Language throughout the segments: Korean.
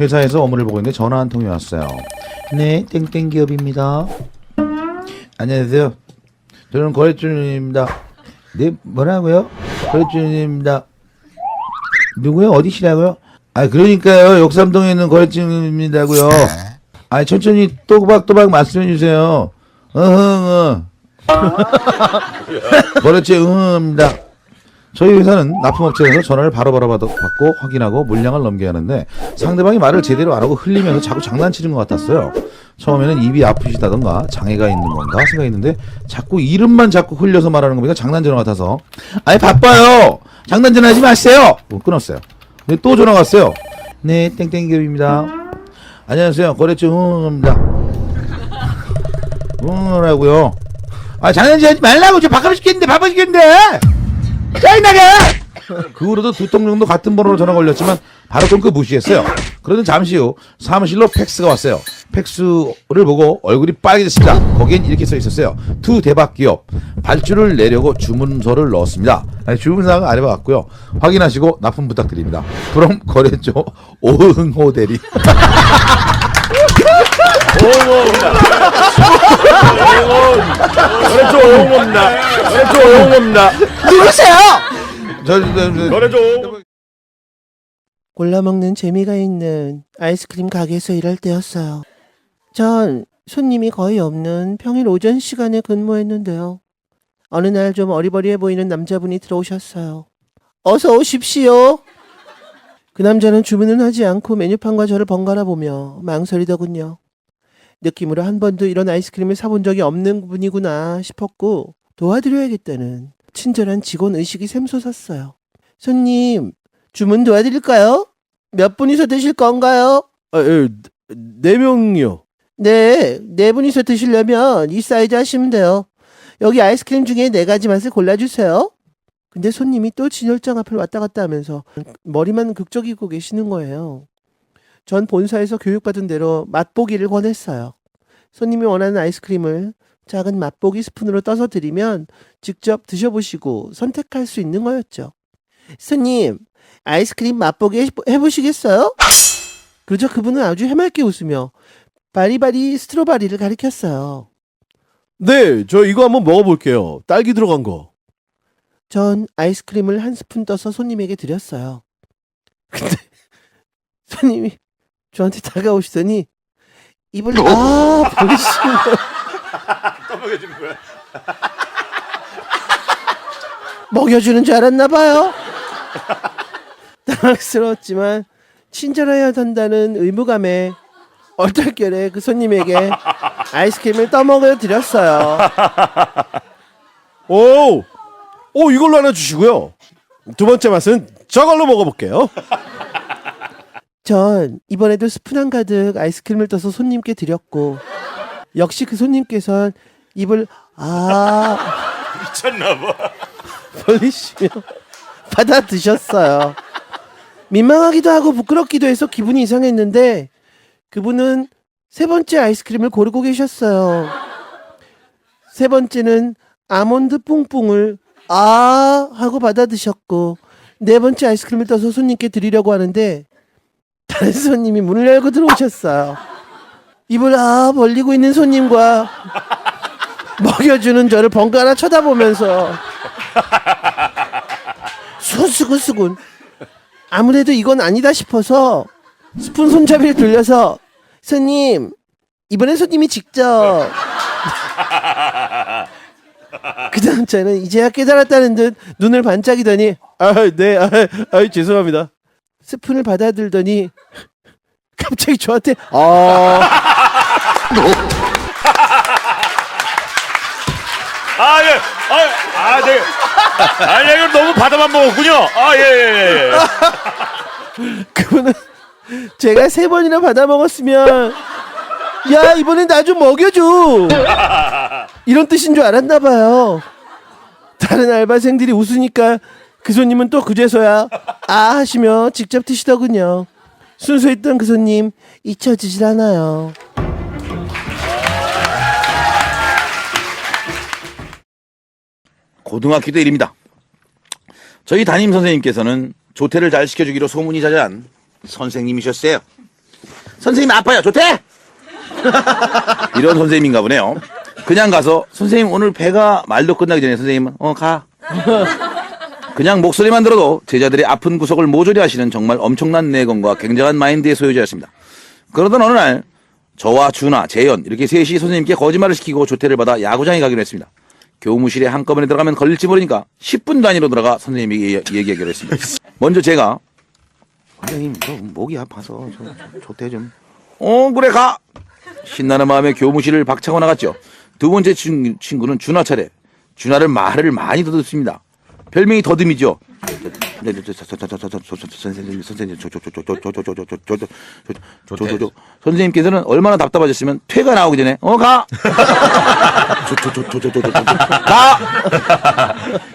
회사에서 업무를 보고 있는데 전화 한 통이 왔어요. 네, 땡땡 기업입니다. 안녕하세요. 저는 거래주님입니다. 네, 뭐라고요? 거래주님입니다. 누구요? 어디시라고요? 아, 그러니까요. 역삼동에 있는 거래주님입니다고요. 아, 천천히 또박또박 말씀해 주세요. 어흥, 어. 거래처 응입니다. 저희 회사는 납품업체에서 전화를 바로바로 받- 받고 확인하고 물량을 넘겨야 하는데 상대방이 말을 제대로 안 하고 흘리면서 자꾸 장난치는 것 같았어요. 처음에는 입이 아프시다던가 장애가 있는 건가 생각했는데 자꾸 이름만 자꾸 흘려서 말하는 겁니다. 장난전화 같아서 아니 바빠요. 장난전화 하지 마세요. 뭐 끊었어요. 근데 또 전화 왔어요. 네 땡땡기업입니다. 안녕하세요. 거래처 응입니다. 응하고요. 아 장난질 하지 말라고 저 바빠 죽겠는데 바빠 죽겠는데 짜증나게! 그 후로도 두 통 정도 같은 번호로 전화 걸렸지만 바로 끊고 무시했어요. 그러던 잠시 후 사무실로 팩스가 왔어요. 팩스를 보고 얼굴이 빨개졌습니다. 거기엔 이렇게 써 있었어요. 투 대박 기업 발주를 내려고 주문서를 넣었습니다. 아니, 주문사가 안 해봤고요. 확인하시고 납품 부탁드립니다. 그럼 거래처 오흥호 대리. 거래처 오용모입니다. 거래처 오용모입니다. 누구세요? 저, 저, 저, 거래처 골라 먹는 재미가 있는 아이스크림 가게에서 일할 때였어요. 전 손님이 거의 없는 평일 오전 시간에 근무했는데요. 어느 날 좀 어리버리해 보이는 남자분이 들어오셨어요. 어서 오십시오. 그 남자는 주문은 하지 않고 메뉴판과 저를 번갈아 보며 망설이더군요. 느낌으로 한 번도 이런 아이스크림을 사본 적이 없는 분이구나 싶었고 도와드려야겠다는 친절한 직원 의식이 샘솟았어요. 손님, 주문 도와드릴까요? 몇 분이서 드실 건가요? 아, 예, 네 명이요. 네, 네 분이서 드시려면 이 사이즈 하시면 돼요. 여기 아이스크림 중에 네 가지 맛을 골라주세요. 근데 손님이 또 진열장 앞을 왔다 갔다 하면서 머리만 극적이고 계시는 거예요. 전 본사에서 교육받은 대로 맛보기를 권했어요. 손님이 원하는 아이스크림을 작은 맛보기 스푼으로 떠서 드리면 직접 드셔보시고 선택할 수 있는 거였죠. 손님, 아이스크림 맛보기 해- 해보시겠어요? 그러자 그분은 아주 해맑게 웃으며 바리바리 스트로바리를 가리켰어요. 네, 저 이거 한번 먹어볼게요. 딸기 들어간 거. 전 아이스크림을 한 스푼 떠서 손님에게 드렸어요. 근데 손님이 저한테 다가오시더니 입을 아 버리시는 거예요. 떠먹여주는 거야. 먹여주는 줄 알았나 봐요. 당황스러웠지만 친절해야 한다는 의무감에 얼떨결에 그 손님에게 아이스크림을 떠먹여 드렸어요. 오, 오 이걸로 하나 주시고요. 두 번째 맛은 저걸로 먹어볼게요. 전 이번에도 스푼 한 가득 아이스크림을 떠서 손님께 드렸고 역시 그 손님께선 입을 아 미쳤나봐. 벌리시며 받아 드셨어요. 민망하기도 하고 부끄럽기도 해서 기분이 이상했는데 그분은 세 번째 아이스크림을 고르고 계셨어요. 세 번째는 아몬드 뿡뿡을 아 하고 받아 드셨고 네 번째 아이스크림을 떠서 손님께 드리려고 하는데 다른 손님이 문을 열고 들어오셨어요. 입을 아 벌리고 있는 손님과 먹여주는 저를 번갈아 쳐다보면서 수수구수군. 아무래도 이건 아니다 싶어서 스푼 손잡이를 돌려서 손님 이번엔 손님이 직접 그 다음 저는 이제야 깨달았다는 듯 눈을 반짝이더니 아, 네, 아, 아, 죄송합니다. 스푼을 받아들더니 갑자기 저한테 아 아, 예, 아, 아, 네. 아니, 이거 너무 바다만 먹었군요. 아, 예, 예, 예. 그분은 제가 세 번이나 받아 먹었으면 야 이번엔 나 좀 먹여줘 이런 뜻인 줄 알았나 봐요. 다른 알바생들이 웃으니까 그 손님은 또 그제서야 아 하시며 직접 드시더군요. 순수했던 그 손님 잊혀지질 않아요. 고등학교 때 일입니다. 저희 담임 선생님께서는 조퇴를 잘 시켜주기로 소문이 자자한 선생님이셨어요. 선생님 아파요. 조퇴! 이런 선생님인가 보네요. 그냥 가서 선생님 오늘 배가 말도 끝나기 전에 선생님은 어 가. 그냥 목소리만 들어도 제자들의 아픈 구석을 모조리 하시는 정말 엄청난 내공과 굉장한 마인드의 소유자였습니다. 그러던 어느 날 저와 준아, 재현 이렇게 셋이 선생님께 거짓말을 시키고 조퇴를 받아 야구장에 가기로 했습니다. 교무실에 한꺼번에 들어가면 걸릴지 모르니까 10분 단위로 들어가 선생님에게 얘- 얘기하기로 했습니다. 먼저 제가 선생님 저 목이 아파서 저, 저 조퇴 좀. 어 그래 가. 신나는 마음에 교무실을 박차고 나갔죠. 두 번째 친, 친구는 준하 차례. 준하를 말을 많이 더듬습니다. 별명이 더듬이죠. 선생님, 선생님, 저저저저저저저저저저저저저저 선생님께서는 얼마나 답답하셨으면 퇴가 나오기 전에 어 가. 가.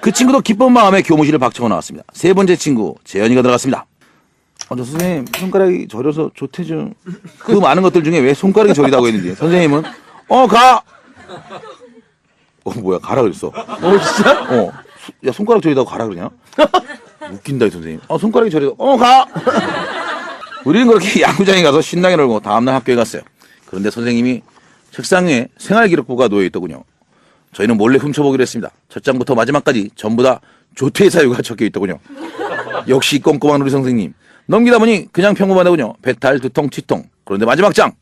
그 친구도 기쁜 마음에 교무실을 박차고 나왔습니다. 세 번째 친구 재현이가 들어갔습니다. 어, 저 선생님 손가락이 저려서 조퇴 좀. 그 많은 것들 중에 왜 손가락이 저리다고 했는지 선생님은 어 가. 어 뭐야 가라 그랬어. 어 진짜? 어. 수- 야 손가락 저리다고 가라 그러냐? 웃긴다 이 선생님. 어 손가락이 저리다. 어 가. 우리는 그렇게 야구장에 가서 신나게 놀고 다음날 학교에 갔어요. 그런데 선생님이 책상에 생활기록부가 놓여 있더군요. 저희는 몰래 훔쳐보기로 했습니다. 첫 장부터 마지막까지 전부 다 조퇴 사유가 적혀 있더군요. 역시 꼼꼼한 우리 선생님. 넘기다 보니 그냥 평범하더군요. 배탈, 두통, 치통. 그런데 마지막 장.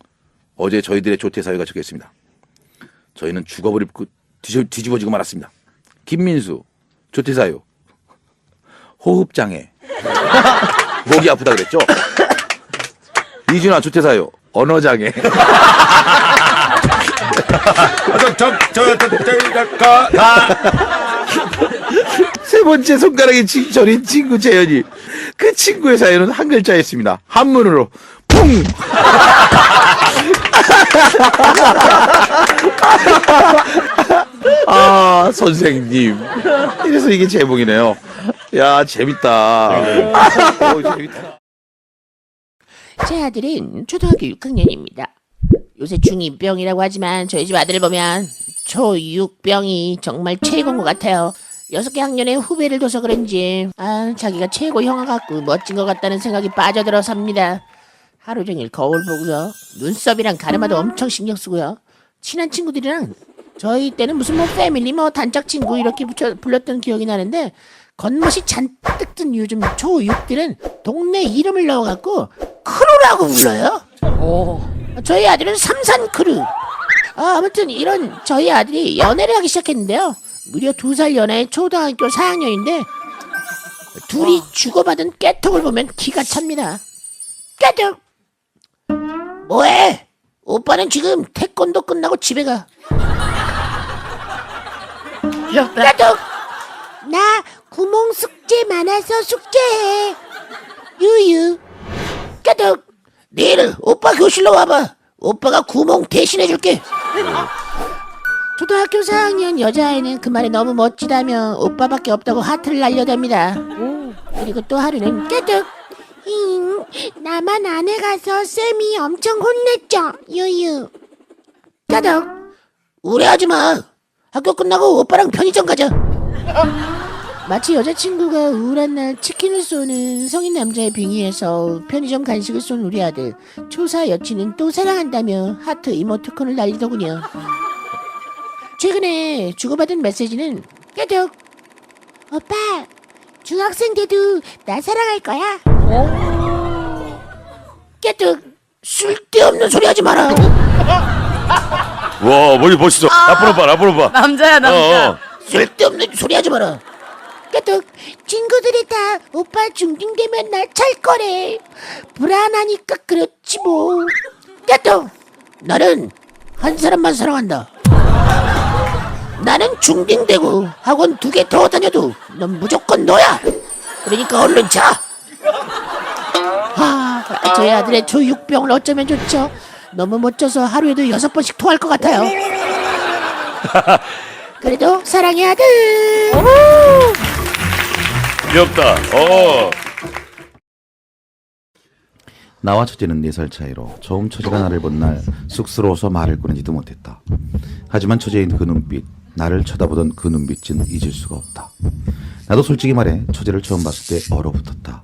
어제 저희들의 조퇴 사유가 적혀 있습니다. 저희는 뒤져, 뒤집어지고 말았습니다. 김민수 조퇴 사유. 호흡 장애. 목이 아프다 그랬죠. 이준아 조퇴 사유. 언어 장애. 세 번째 손가락에 친- 저린 친구 재현이. 그 친구의 사연은 한 글자였습니다. 한문으로 퐁. 아 선생님. 이래서 이게 제목이네요. 야 재밌다. 오, 재밌다. 제 아들은 초등학교 6학년입니다. 요새 중2병이라고 하지만 저희 집 아들을 보면 초6병이 정말 최고인 것 같아요. 여섯 개 학년에 후배를 둬서 그런지 아 자기가 최고 형아 같고 멋진 것 같다는 생각이 빠져들어 삽니다. 하루 종일 거울 보고요. 눈썹이랑 가르마도 엄청 신경 쓰고요. 친한 친구들이랑 저희 때는 무슨 뭐 패밀리 뭐 단짝 친구 이렇게 붙여, 불렀던 기억이 나는데 겉멋이 잔뜩 든 요즘 초6들은 동네 이름을 넣어갖고 크루라고 불러요. 저희 아들은 삼산 크루. 아, 아무튼 이런 저희 아들이 연애를 하기 시작했는데요. 무려 두 살 연하의 초등학교 4학년인데 둘이 주고받은 깨톡을 보면 기가 찹니다. 깨톡. 뭐해? 오빠는 지금 태권도 끝나고 집에 가. 깨톡. 나 구멍 숙제 많아서 숙제해. 유유. 깨톡. 내일 오빠 교실로 와봐. 오빠가 구멍 대신해줄게. 초등학교 4학년 여자아이는 그 말이 너무 멋지다며 오빠밖에 없다고 하트를 날려댑니다. 그리고 또 하루는 깨득. 잉, 나만 안에 가서 쌤이 엄청 혼냈죠. 유유. 깨득. 우려하지 마. 학교 끝나고 오빠랑 편의점 가자. 마치 여자친구가 우울한 날 치킨을 쏘는 성인 남자의 빙의에서 편의점 간식을 쏜 우리 아들 초사 여친은 또 사랑한다며 하트 이모티콘을 날리더군요. 최근에 주고받은 메시지는 깨득 오빠 중학생 돼도 나 사랑할 거야. 깨득 쓸데없는 소리 하지 마라. 와, 머리 멋있어. 앞으로 봐, 앞으로 봐. 남자야 남자. 어, 어. 쓸데없는 소리 하지 마라. 깨뚝 친구들이 다 오빠 중딩되면 날 찰 거래. 불안하니까 그렇지 뭐. 깨뚝 나는 한 사람만 사랑한다. 나는 중딩되고 학원 두 개 더 다녀도 넌 무조건 너야. 그러니까 얼른 자. 아, 저희 아들의 조육병을 어쩌면 좋죠. 너무 멋져서 하루에도 여섯 번씩 토할 것 같아요. 그래도 사랑해 아들. 귀엽다. 어. 나와 처제는 네 살 차이로 처음 처제가 나를 본 날 쑥스러워서 말을 꺼내지도 못했다. 하지만 처제의 그 눈빛, 나를 쳐다보던 그 눈빛은 잊을 수가 없다. 나도 솔직히 말해 처제를 처음 봤을 때 얼어붙었다.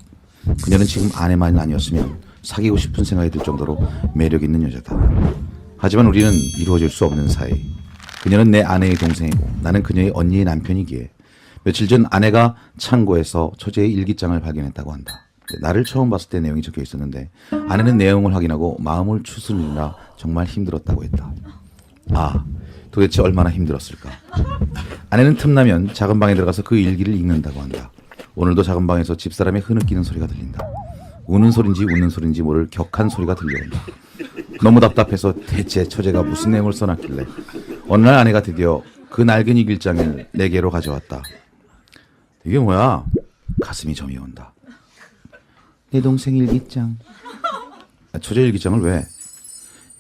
그녀는 지금 아내만 아니었으면 사귀고 싶은 생각이 들 정도로 매력 있는 여자다. 하지만 우리는 이루어질 수 없는 사이. 그녀는 내 아내의 동생이고 나는 그녀의 언니의 남편이기에 며칠 전 아내가 창고에서 처제의 일기장을 발견했다고 한다. 나를 처음 봤을 때 내용이 적혀 있었는데 아내는 내용을 확인하고 마음을 추스르느라 정말 힘들었다고 했다. 아, 도대체 얼마나 힘들었을까? 아내는 틈나면 작은 방에 들어가서 그 일기를 읽는다고 한다. 오늘도 작은 방에서 집사람의 흐느끼는 소리가 들린다. 우는 소린지 웃는 소린지 모를 격한 소리가 들려온다. 너무 답답해서 대체 처제가 무슨 내용을 써놨길래 어느 날 아내가 드디어 그 낡은 일기장을 내게로 가져왔다. 이게 뭐야? 가슴이 점이 온다. 내 동생 일기장. 아, 처제 일기장을 왜?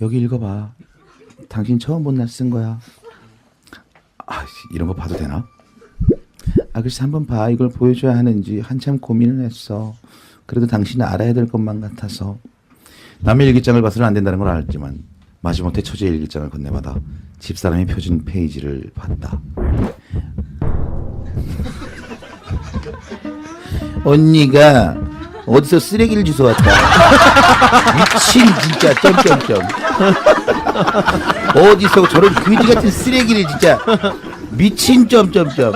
여기 읽어봐. 당신 처음 본 날 쓴 거야. 아, 씨, 이런 거 봐도 되나? 아, 글쎄 한번 봐. 이걸 보여줘야 하는지 한참 고민을 했어. 그래도 당신은 알아야 될 것만 같아서. 남의 일기장을 봐서는 안 된다는 걸 알았지만 마지못해 처제의 일기장을 건네받아 집사람이 펴준 페이지를 봤다. 언니가 어디서 쓰레기를 주워 왔다. 미친 진짜 점점점. 어디서 저런 그지 같은 쓰레기를 진짜 미친 점점점.